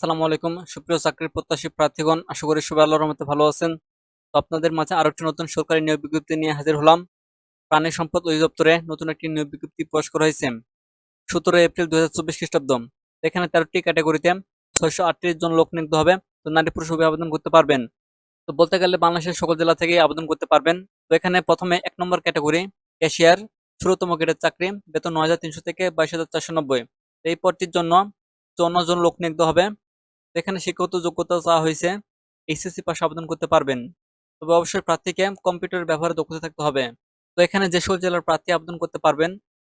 আসসালামু আলাইকুম। সুপ্রিয় চাকরির প্রত্যাশী প্রার্থীগণ, আশা করি সবাই আল্লাহর রহমতে ভালো আছেন। তো আপনাদের মাঝে আরও একটি নতুন সরকারি নিয়োগ বিজ্ঞপ্তি নিয়ে হাজির হলাম। প্রাণী সম্পদ অধিদপ্তরে নতুন একটি নিয়োগ বিজ্ঞপ্তি প্রকাশ করা হয়েছে। সতেরো এপ্রিল দুই হাজার চব্বিশ খ্রিস্টাব্দ। এখানে তেরোটি ক্যাটাগরিতে ছয়শো আটত্রিশ জন লোক নিয়োগ হবে। তো নারী পুরুষ উভয় আবেদন করতে পারবেন। তো বলতে গেলে বাংলাদেশের সকল জেলা থেকে আবেদন করতে পারবেন। তো এখানে প্রথমে এক নম্বর ক্যাটাগরি, ক্যাশিয়ার, ষোলোতম গ্রেডের চাকরি, বেতন নয় হাজার তিনশো থেকে বাইশ হাজার চারশো নব্বই। এই পদটির জন্য চুয়ান্ন জন লোক নিয়োগ হবে। এখানে শিক্ষাগত যোগ্যতা চাওয়া হয়েছে এইচএসসি পাশে আবেদন করতে পারবেন। তবে অবশ্যই প্রার্থীকে কম্পিউটার ব্যবহারে দক্ষতা থাকতে হবে। তো এখানে যে সকল জেলার প্রার্থী আবেদন করতে পারবেন,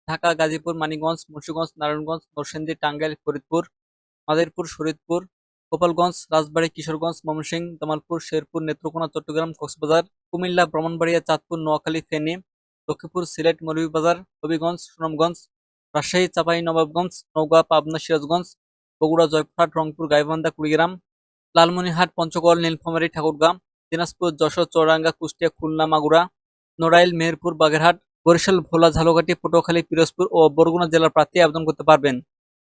ঢাকা, গাজীপুর, মানিকগঞ্জ, মুন্সিগঞ্জ, নারায়ণগঞ্জ, নরসিংদী, টাঙ্গাইল, ফরিদপুর, মাদারীপুর, শরীদপুর, গোপালগঞ্জ, রাজবাড়ী, কিশোরগঞ্জ ময়মনসিংহ জামালপুর শেরপুর, নেত্রকোনা, চট্টগ্রাম, কক্সবাজার, কুমিল্লা, ব্রাহ্মণবাড়িয়া, চাঁদপুর, নোয়াখালী, ফেনী, লক্ষ্মীপুর, সিলেট, মৌলভীবাজার, হবিগঞ্জ, সুনামগঞ্জ, রাজশাহী চাঁপাই নবাবগঞ্জ নওগাঁ, পাবনা, সিরাজগঞ্জ বগুড়া জয়পুরহাট, রংপুর, গাইবান্ধা, কুড়িগ্রাম, লালমনিরহাট, পঞ্চগড়, নীলফামারী, ঠাকুরগাঁ, দিনাজপুর, যশোর, চৌরাঙ্গা, কুষ্টিয়া, খুলনা, মাগুরা, নড়াইল, মেহেরপুর, বাগেরহাট, বরিশাল, ভোলা, ঝালকাঠি, পটুয়াখালী, পিরোজপুর ও বরগুনা জেলার প্রার্থী আবেদন করতে পারবেন।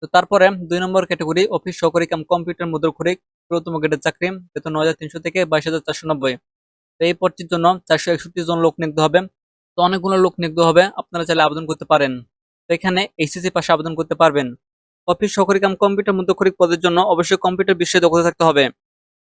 তো তারপরে দুই নম্বর ক্যাটাগরি, অফিস সহকারী কাম, কম্পিউটার মুদ্রক্ষরিক ষোলতম গ্রেডের চাকরি, বেতন নয় হাজার তিনশো থেকে বাইশ হাজার চারশো নব্বই। তো এই পদটির জন্য চারশো একষট্টি জন লোক নিয়োগ হবে। তো অনেকগুলো লোক নিয়োগ হবে, আপনারা চাইলে আবেদন করতে পারেন। তো এখানে এইচএসসি পাশে আবেদন করতে পারবেন। অফিস, সহকারী কাম, কম্পিউটার মুদ্রক্ষরিক পদের জন্য অবশ্যই কম্পিউটার বিষয়ে দক্ষতা থাকতে হবে।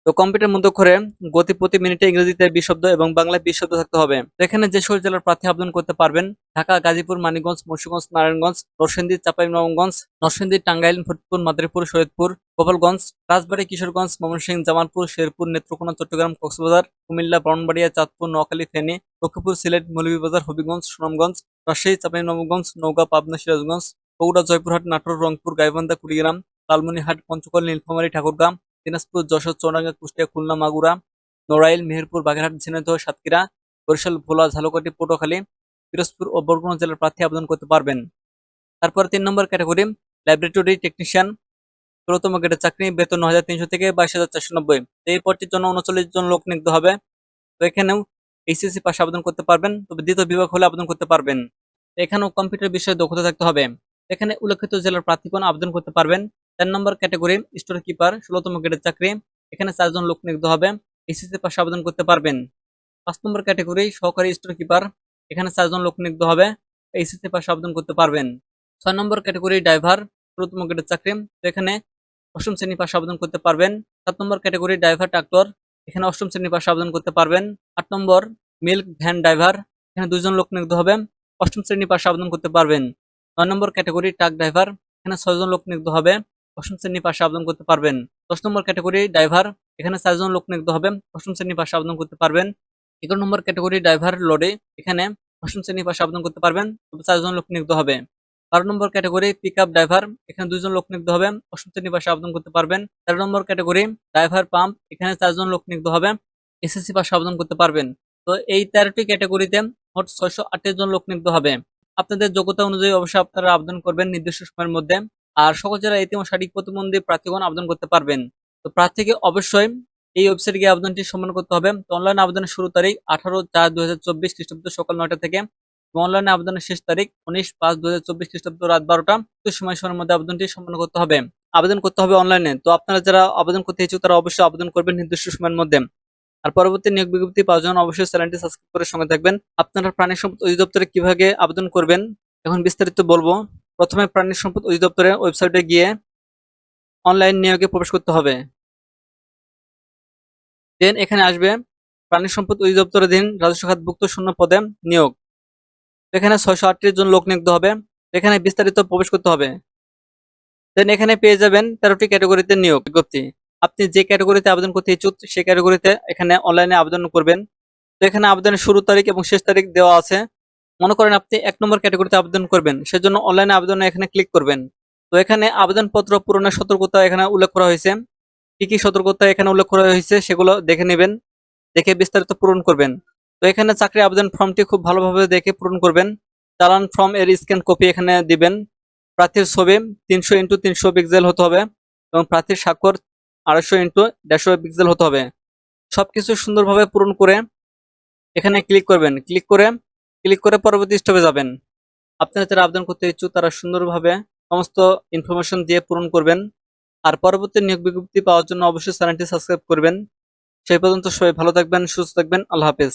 তো কম্পিউটার মুদ্রক্ষরে গতি প্রতি মিনিটে ইংরেজিতে বিশ শব্দ এবং বাংলায় বিশ শব্দ থাকতে হবে। এখানে যে সকল জেলার প্রার্থী আবেদন করতে পারবেন, ঢাকা, গাজীপুর, মানিকগঞ্জ, মুন্সিগঞ্জ, নারায়ণগঞ্জ, নরসিংদী, চাঁপাইনবাবগঞ্জ, নরসিংদী, টাঙ্গাইল, ফরিদপুর, মাদারীপুর, শরীয়তপুর, গোপালগঞ্জ, রাজবাড়ী, কিশোরগঞ্জ, ময়মনসিংহ, জামালপুর, শেরপুর, নেত্রকোনা, চট্টগ্রাম, কক্সবাজার, কুমিল্লা, ব্রাহ্মণবাড়িয়া, চাঁদপুর, নোয়াখালী, ফেনী, লক্ষ্মীপুর, সিলেট, মৌলভীবাজার, হবিগঞ্জ, সুনামগঞ্জ, রাজশাহী, চাঁপাইনবাবগঞ্জ, নওগাঁ, পাবনা, সিরাজগঞ্জ বগুড়া জয়পুরহাট, নাটোর, রংপুর, গাইবান্ধা, কুড়িগ্রাম লালমনিরহাট পঞ্চগড়, নীলফামারী ঠাকুরগাঁ দিনাজপুর, যশোর, চৌরাঙ্গা, কুষ্টিয়া, খুলনা, মাগুরা, নড়াইল, মেহেরপুর, বাগেরহাট, ঝিনাইদহ, সাতক্ষীরা, বরিশাল, ভোলা, ঝালকাঠি, পটুয়াখালী, পিরোজপুর ও বরগুনা জেলার প্রার্থী আবেদন করতে পারবেন। তারপর তিন নম্বর ক্যাটাগরি ল্যাবরেটরি টেকনিশিয়ান ষোলতম গ্রেডের চাকরি, বেতন ন হাজার তিনশো থেকে বাইশ হাজার চারশো নব্বই। এই পদটির জন্য উনচল্লিশ জন লোক নিয়োগ হবে। তো এখানেও এইচএসসি পাশে আবেদন করতে পারবেন, তবে দ্বিতীয় বিভাগ হলে আবেদন করতে পারবেন। এখানেও কম্পিউটার বিষয়ে দক্ষতা থাকতে হবে। এখানে উল্লেখিত জেলার প্রার্থীগণ আবেদন করতে পারবেন। চার নম্বর ক্যাটাগরি, স্টোর কিপার, ষোলতম গ্রেডের চাকরি। এখানে চারজন লোক নিয়োগ হবে। এসিসি পাশে আবেদন করতে পারবেন। পাঁচ নম্বর ক্যাটাগরি, সহকারী স্টোর কিপার। এখানে চারজন লোক নিয়োগ হবে। এসিসি পাশে আবেদন করতে পারবেন। ছয় নম্বর ক্যাটাগরি, ড্রাইভার ষোলতম গ্রেডের চাকরি। তো এখানে অষ্টম শ্রেণি পাশে আবেদন করতে পারবেন। সাত নম্বর ক্যাটাগরি, ড্রাইভার, ট্রাক্টর। এখানে অষ্টম শ্রেণি পাশে আবেদন করতে পারবেন। আট নম্বর, মিল্ক ভ্যান ড্রাইভার। এখানে দুইজন লোক নিয়োগ হবে। অষ্টম শ্রেণি পাশে আবেদন করতে পারবেন। নয় নম্বর ক্যাটাগরি ট্রাক ড্রাইভার। এখানে ছয়জন লোক নিয়োগ হবে, অষ্টম শ্রেণি পাশে আবেদন করতে পারবেন। দশ নম্বর ক্যাটাগরি ড্রাইভার, এখানে চারজন লোক নিয়োগ হবে, অষ্টম শ্রেণি পাশে আবেদন করতে পারবেন। এগারো নম্বর ক্যাটাগরি ড্রাইভার লড়ে এখানে অষ্টম শ্রেণি পাশে আবেদন করতে পারবেন, তবে চারজন লোক নিয়োগ হবে। বারো নম্বর ক্যাটাগরি পিক আপ ড্রাইভার, এখানে দুইজন লোক নিয়োগ হবে, অষ্টম শ্রেণি পাশে আবেদন করতে পারবেন। তেরো নম্বর ক্যাটাগরি ড্রাইভার পাম্প, এখানে চারজন লোক নিয়োগ হবে, এসএসসি পাশে আবেদন করতে পারবেন। তো এই তেরোটি ক্যাটাগরিতে মোট ছয়শো আঠাশ জন লোক নিয়োগ হবে। আপনাদের যোগ্যতা অনুযায়ী অবশ্যই আপনারা আবেদন করবেন নির্দিষ্ট সময়ের মধ্যে। আর সকল জেলা এটিএম সঠিক প্রতিবন্ধী প্রার্থীগণ আবেদন করতে পারবেন। তো প্রার্থীকে অবশ্যই এই ওয়েবসাইটে গিয়ে আবেদনটি সম্মান করতে হবে। তো অনলাইন আবেদনের শুরু তারিখ আঠারো চার দু হাজার চব্বিশ খ্রিস্টাব্দ সকাল নয়টা থেকে। অনলাইনে আবেদনের শেষ তারিখ উনিশ পাঁচ দু হাজার চব্বিশ খ্রিস্টাব্দ রাত বারোটা। তো সময় সময়ের মধ্যে আবেদনটি সম্পন্ন করতে হবে। আবেদন করতে হবে অনলাইনে তো আপনারা যারা আবেদন করতে ইচ্ছুক তারা অবশ্যই আবেদন করবেন নির্দিষ্ট সময়ের মধ্যে। আর পরবর্তী নিয়োগ বিজ্ঞপ্তি পাওয়ার জন্য অবশ্যই চ্যানেলটি সাবস্ক্রাইব করে সঙ্গে থাকবেন। আপনারা প্রাণী সম্পদ অধিদপ্তরে কীভাবে আবেদন করবেন, এখন বিস্তারিত বলব। প্রথমে প্রাণী সম্পদ অধিদপ্তরের ওয়েবসাইটে গিয়ে অনলাইন নিয়োগে প্রবেশ করতে হবে। দেন এখানে আসবে প্রাণী সম্পদ অধিদপ্তরাধীন রাজস্ব খাতভুক্ত শূন্য পদে নিয়োগ। এখানে ছয়শো আটত্রিশ জন লোক নিয়োগ হবে। এখানে বিস্তারিত প্রবেশ করতে হবে। দেন এখানে পেয়ে যাবেন তেরোটি ক্যাটাগরিতে নিয়োগ বিজ্ঞপ্তি। আপনি যে ক্যাটাগরিতে আবেদন করতে ইচ্ছুক, সেই ক্যাটাগরিতে এখানে অনলাইনে আবেদন করবেন। তো এখানে আবেদনের শুরু তারিখ এবং শেষ তারিখ দেওয়া আছে। মনে করেন আপনি এক নম্বর ক্যাটাগরিতে আবেদন করবেন, সেজন্য অনলাইনে আবেদনে এখানে ক্লিক করবেন। তো এখানে আবেদনপত্র পূরণের সতর্কতা এখানে উল্লেখ করা হয়েছে। কি কি সতর্কতা এখানে উল্লেখ করা হয়েছে সেগুলো দেখে নেবেন, দেখে বিস্তারিত পূরণ করবেন। তো এখানে চাকরি আবেদন ফর্মটি খুব ভালোভাবে দেখে পূরণ করবেন। চালান ফর্ম এর স্ক্যান কপি এখানে দিবেন। প্রার্থীর ছবি তিনশো ইন্টু তিনশো পিক্সেল হতে হবে এবং প্রার্থীর স্বাক্ষর আড়াইশো ইন্টু দেড়শো পিক্সেল হতে হবে। সব কিছু সুন্দরভাবে পূরণ করে এখানে ক্লিক করবেন। ক্লিক করে ক্লিক করে পরবর্তী স্টেপে যাবেন। আপনারা যারা আবেদন করতে ইচ্ছুক, তারা সুন্দরভাবে সমস্ত ইনফরমেশন দিয়ে পূরণ করবেন। আর পরবর্তী নিয়োগ বিজ্ঞপ্তি পাওয়ার জন্য অবশ্যই চ্যানেলটি সাবস্ক্রাইব করবেন। সেই পর্যন্ত সবাই ভালো থাকবেন, সুস্থ থাকবেন। আল্লাহ হাফেজ।